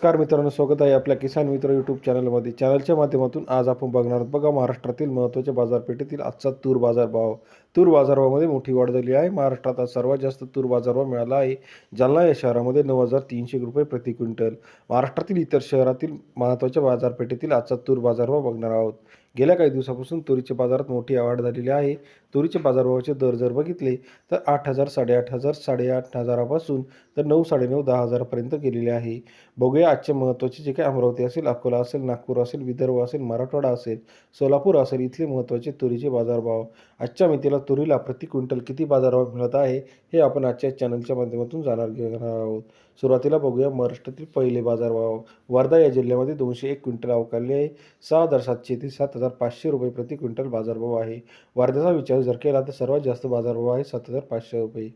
नमस्कार मित्रांनो स्वागत आहे आपल्या किसान मित्र यूट्यूब चॅनलमध्ये चॅनलच्या माध्यमातून आज आपण बघणार आहोत बघा महाराष्ट्रातील महत्त्वाच्या बाजारपेठेतील आजचा तूर बाजारभाव. तूर बाजारभावामध्ये मोठी वाढ झाली आहे. महाराष्ट्रात आज सर्वात जास्त तूर बाजारभाव मिळाला आहे. जालना या शहरामध्ये नऊ हजार तीनशे रुपये प्रति क्विंटल. महाराष्ट्रातील इतर शहरातील महत्त्वाच्या बाजारपेठेतील आजचा तूर बाजारभाव बघणार आहोत. गेल्या काही दिवसापासून तुरीच्या बाजारात मोठी वाढ झालेली आहे. तुरीच्या बाजारभावाचे दर जर बघितले तर आठ हजार साडेआठ हजार साडेआठ हजारापासून तर नऊ साडेनऊ दहा हजारापर्यंत गेलेले आहे. बघूया आजचे महत्त्वाचे जे काही अमरावती असेल अकोला असेल नागपूर असेल विदर्भ असेल मराठवाडा असेल सोलापूर असेल इथले महत्त्वाचे तुरीचे बाजारभाव. आजच्या मितीला तुरीला प्रति क्विंटल किती बाजारभाव मिळत आहे हे आपण आजच्या चॅनलच्या माध्यमातून जाणार घेणार आहोत. सुरुवातीला बघूया महाराष्ट्रातील पहिले बाजारभाव. वर्धा या जिल्ह्यामध्ये दोनशे एक क्विंटल अवकाळले आहे. सहा हजार सातशे ते सात हजार पाचशे रुपये प्रति क्विंटल बाजारभाव आहे. वर्ध्याचा विचार जर केला तर सर्वात जास्त बाजारभाव आहे सात हजार पाचशे रुपये.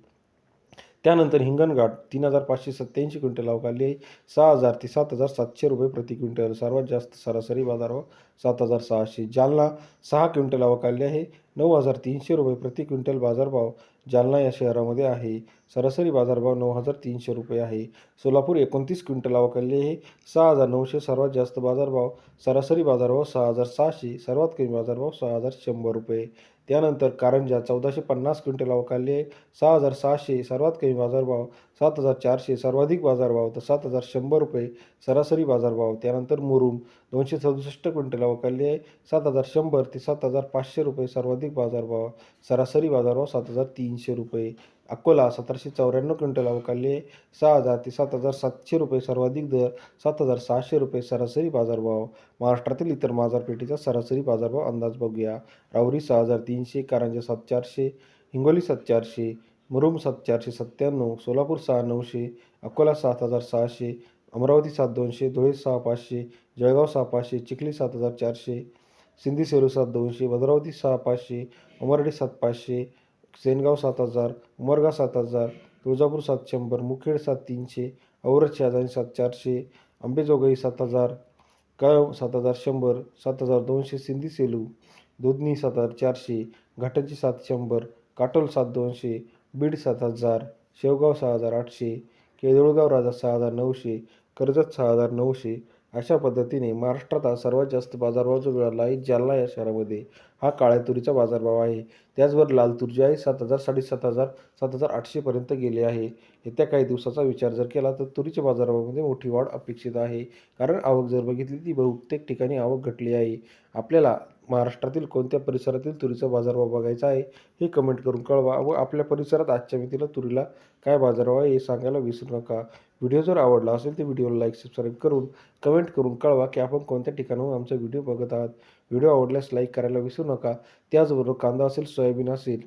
त्यानंतर हिंगणघाट तीन हजार पाचशे सत्त्याऐंशी क्विंटल अवकाली आहे. सहा हजार ते सात हजार सातशे रुपये प्रति क्विंटल. सर्वात जास्त सरासरी बाजारभाव सात हजार सहाशे. जालना सहा क्विंटल अवकाली आहे. नऊ हजार तीनशे रुपये प्रति क्विंटल बाजारभाव जालना या शहरामध्ये आहे. सरासरी बाजारभाव नऊ हजार तीनशे रुपये आहे. सोलापूर एकोणतीस क्विंटल अवकाळले आहे. सहा हजार नऊशे सर्वात जास्त बाजारभाव सरासरी बाजारभाव सहा हजार सहाशे सर्वात कमी बाजारभाव सहा हजार शंभर रुपये. त्यानंतर कारंजा चौदाशे पन्नास क्विंटल अवकाळले आहे. सहा हजार सहाशे सर्वात कमी बाजारभाव सात हजार चारशे सर्वाधिक बाजारभाव तर सात हजार शंभर रुपये सरासरी बाजारभाव. त्यानंतर मुरुम दोनशे सदुसष्ट क्विंटल अवकाळले आहे. सात हजार शंभर ते सात हजार पाचशे रुपये सर्वाधिक बाजारभाव सरासरी बाजारभाव सात हजार तीनशे रुपये. अकोला सतराशे चौऱ्याण्णव क्विंटल अवकाळले आहे. सहा हजार ते सात हजार सातशे रुपये सर्वाधिक दर. सात हजार सहाशे रुपये सरासरी बाजारभाव महाराष्ट्रातील इतर बाजारपेठेचा सरासरी बाजारभाव अंदाज बघूया. राहुरी सहा हजार तीनशे कारंजा सात चारशे हिंगोली सात चारशे मुरुम सात चारशे सत्त्याण्णव सोलापूर सहा नऊशे अकोला सात हजार सहाशे अमरावती सात दोनशे धुळे सहा पाचशे जळगाव सहा पाचशे चिखली सात हजार चारशे सिंधी सेलू सात दोनशे भद्रावती सहा पाचशे अमरावती सात पाचशे सेनगाव सात हजार उमरगा सात हजार तुळजापूर सात शंभर मुखेड सात तीनशे औरत शहाजानी सात चारशे अंबेजोगाई सात हजार कळव सात हजार शंभर सात हजार दोनशे सिंधी सेलू दुधनी सात हजार चारशे घाटाची सात शंभर काटोल सात दोनशे बीड सात हजार शेवगाव सहा हजार आठशे केदुळगाव राजा सहा हजार नऊशे कर्जत सहा हजार नऊशे अशा पद्धतीने महाराष्ट्रात हा सर्वात जास्त बाजारभाव जो मिळाला आहे जालना या शहरामध्ये हा काळ्या तुरीचा बाजारभाव आहे. त्याचबरोबर लाल तूर जी आहे सात हजार साडेसात हजार सात हजार आठशेपर्यंत गेले आहे. येत्या काही दिवसाचा विचार जर केला तर तुरीच्या बाजारभावामध्ये मोठी वाढ अपेक्षित आहे. कारण आवक जर बघितली ती बहुतेक ठिकाणी आवक घटली आहे. आपल्याला महाराष्ट्रातील कोणत्या परिसरातील तुरीचा बाजारभाव बघायचा आहे हे कमेंट करून कळवा व आपल्या परिसरात आजच्या मितीला तुरीला काय बाजारभाव आहे हे सांगायला विसरू नका. व्हिडिओ जर आवडला असेल तर व्हिडिओला लाईक सबस्क्राईब करून कमेंट करून कळवा की आपण कोणत्या ठिकाणाहून आमचा व्हिडिओ बघत आहात. व्हिडिओ आवडल्यास लाईक करायला विसरू नका. त्याचबरोबर कांदा असेल सोयाबीन असेल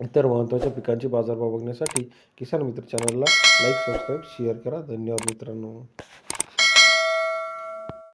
इतर महत्त्वाच्या पिकांची बाजारभाव बघण्यासाठी किसान मित्र चॅनलला लाईक सबस्क्राईब शेअर करा. धन्यवाद मित्रांनो.